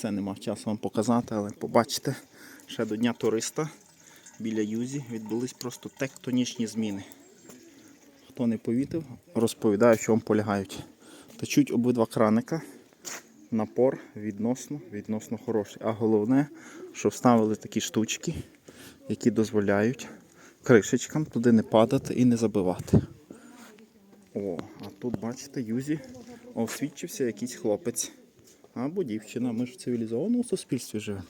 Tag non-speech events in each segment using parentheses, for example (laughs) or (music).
Все не мав часу вам показати, але побачите, ще до Дня туриста біля Юзі відбулись просто тектонічні зміни. Хто не повітив, розповідаю, в чому полягають. Течуть обидва краника. Напор відносно, відносно хороший. А головне, що вставили такі штучки, які дозволяють кришечкам туди не падати і не забивати. О, а тут, бачите, Юзі освідчився якийсь хлопець. Або дівчина. Ми ж в цивілізованому суспільстві живемо.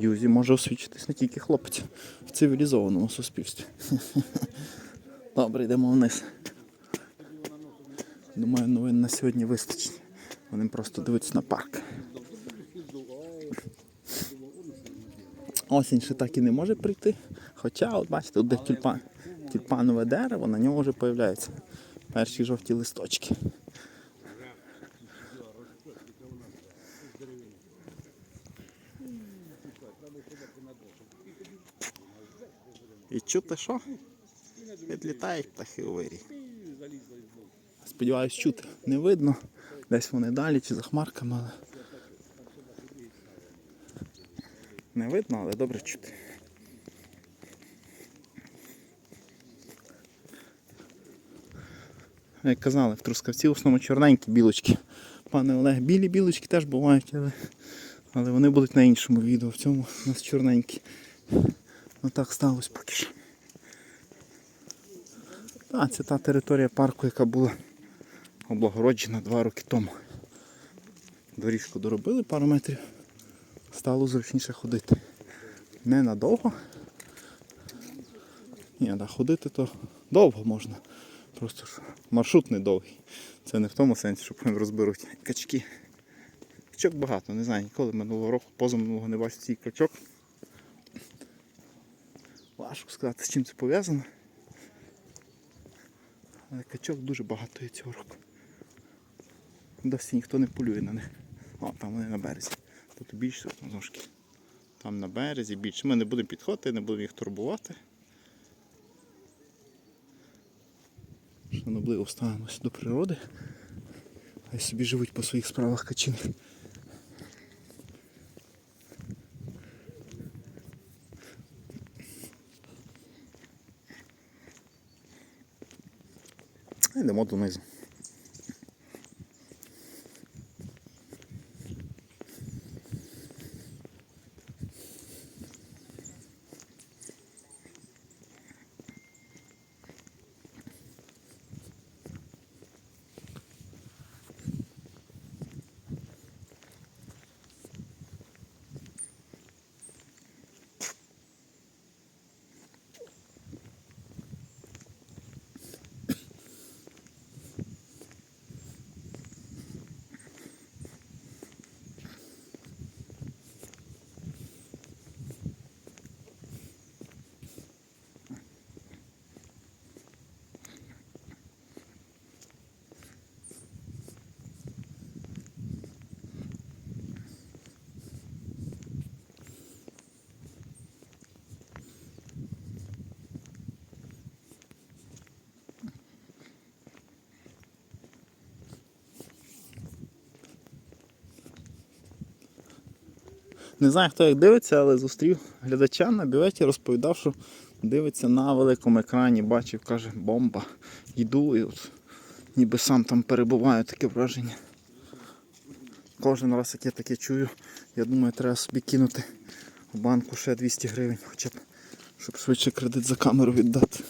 Юзі може освідчитись не тільки хлопець в цивілізованому суспільстві. (laughs) Добре, йдемо вниз. Думаю, новин на сьогодні вистачить. Вони просто дивляться на парк. Осінь ще так і не може прийти. Хоча, от бачите, тут де тюльпан, тюльпанове дерево, на ньому вже з'являються перші жовті листочки. Чути що? Відлітають птахи у вирі. Сподіваюсь, чути не видно. Десь вони далі чи за хмарками, але. Не видно, але добре чути. Як казали, в Трускавці в основному чорненькі білочки. Пане Олег, білі білочки теж бувають, але, але вони будуть на іншому відео. В цьому у нас чорненькі. Ну так сталося поки що. Так, це та територія парку, яка була облагороджена два роки тому. Доріжку доробили пару метрів, стало зручніше ходити. Не надовго. Ні, да, ходити то довго можна. Просто ж маршрут не довгий. Це не в тому сенсі, що прям розберуть качки. Качок багато, не знаю, ніколи минулого року, позаминулого не бачив цей качок. Важко сказати, з чим це пов'язано. Але качок дуже багато є цього року. Досі ніхто не полює на них. О, там вони на березі. Тут більше ножки. Там на березі більше. Ми не будемо підходити, не будемо їх турбувати. Шанобливо ставимося до природи. Хай собі живуть по своїх справах качини. Йдемо донизу. Не знаю, хто як дивиться, але зустрів глядача на бюветі, розповідав, що дивиться на великому екрані, бачив, каже, бомба. Йду і от ніби сам там перебуваю, таке враження. Кожен раз, як я таке чую, я думаю, треба собі кинути в банку ще 200 гривень, хоча б, щоб швидше кредит за камеру віддати.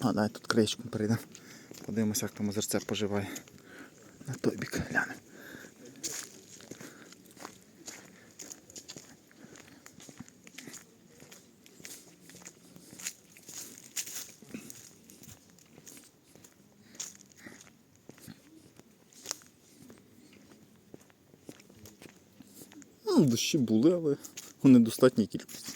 А, дай тут краєчком перейдемо. Подивимося, як там озерце поживає. На той бік глянемо. Ну, дощі були, але у недостатній кількості.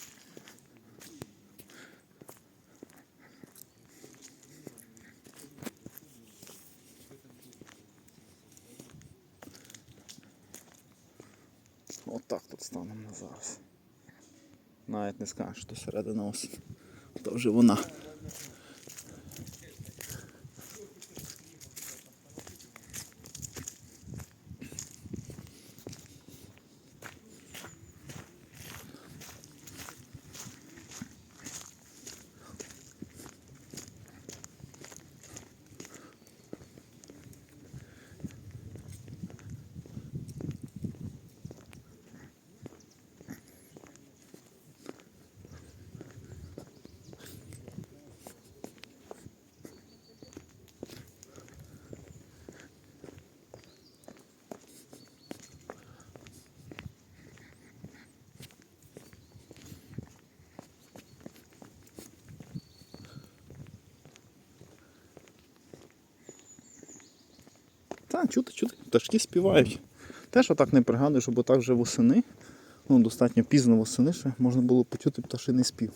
Отак тут станемо на зараз. Навіть не скажеш, що середина осінь. То вже вона. Так, чути, чути. Пташки співають. Теж отак не пригадую, щоб отак вже восени. Ну, достатньо пізно восени ще можна було почути пташиний спів.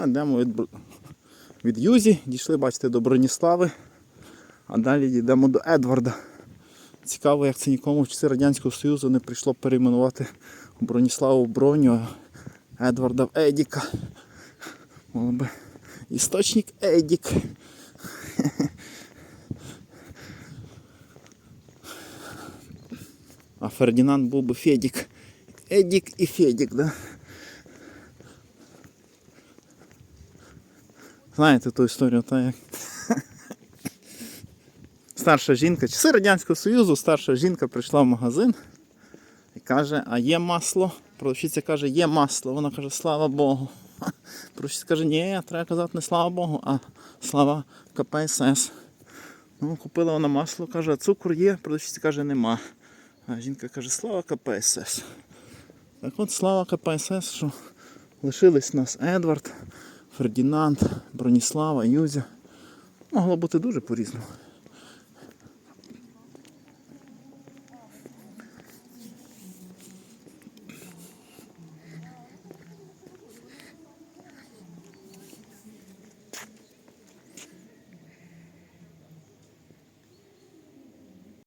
А йдемо від, від Юзі, дійшли, бачите, до Броніслави, а далі йдемо до Едварда. Цікаво, як це нікому в часи Радянського Союзу не прийшло перейменувати Броніславу Броню, а Едварда в Едіка. Би істочник Едік. А Фердінанд був би Федік. Едік і Федік, да? Знаєте ту історію, та як. Старша жінка, часи Радянського Союзу, старша жінка прийшла в магазин і каже, а є масло? Продавщиця каже, є масло. Вона каже, слава Богу. Продавщиця каже, ні, треба казати не слава Богу, а слава КПСС. Ну, купила вона масло, каже, а цукор є, продавщиця каже, нема. А жінка каже, слава КПСС. Так от слава КПСС, що лишились нас Едвард, Фердінанд, Броніслава, Юзя. Могло бути дуже по-різному.